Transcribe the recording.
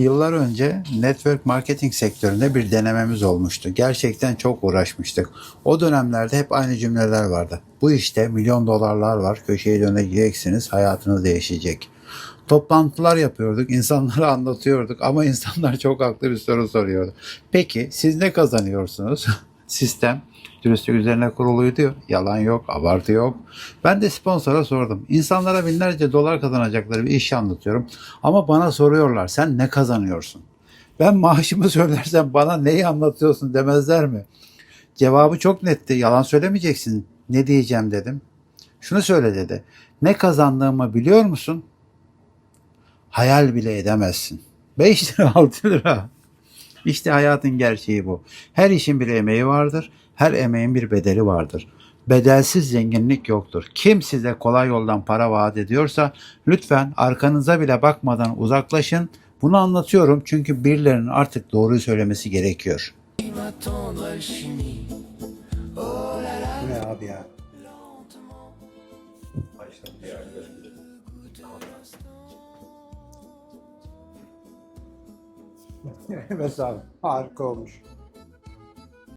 Yıllar önce network marketing sektöründe bir denememiz olmuştu. Gerçekten çok uğraşmıştık. O dönemlerde hep aynı cümleler vardı. Bu işte milyon dolarlar var, köşeye döneceksiniz, hayatınız değişecek. Toplantılar yapıyorduk, insanlara anlatıyorduk ama insanlar çok haklı bir soru soruyordu. Peki siz ne kazanıyorsunuz? Sistem dürüstlük üzerine kuruluydu. Yalan yok, abartı yok. Ben de sponsora sordum. İnsanlara binlerce dolar kazanacakları bir iş anlatıyorum. Ama bana soruyorlar sen ne kazanıyorsun? Ben maaşımı söylersem bana neyi anlatıyorsun demezler mi? Cevabı çok netti. Yalan söylemeyeceksin. Ne diyeceğim dedim. Şunu söyle dedi. Ne kazandığımı biliyor musun? Hayal bile edemezsin. 5 lira 6 lira. İşte hayatın gerçeği bu. Her işin bir emeği vardır. Her emeğin bir bedeli vardır. Bedelsiz zenginlik yoktur. Kim size kolay yoldan para vaat ediyorsa lütfen arkanıza bile bakmadan uzaklaşın. Bunu anlatıyorum çünkü birilerinin artık doğruyu söylemesi gerekiyor. Ne abi ya? Evet abi harika olmuş.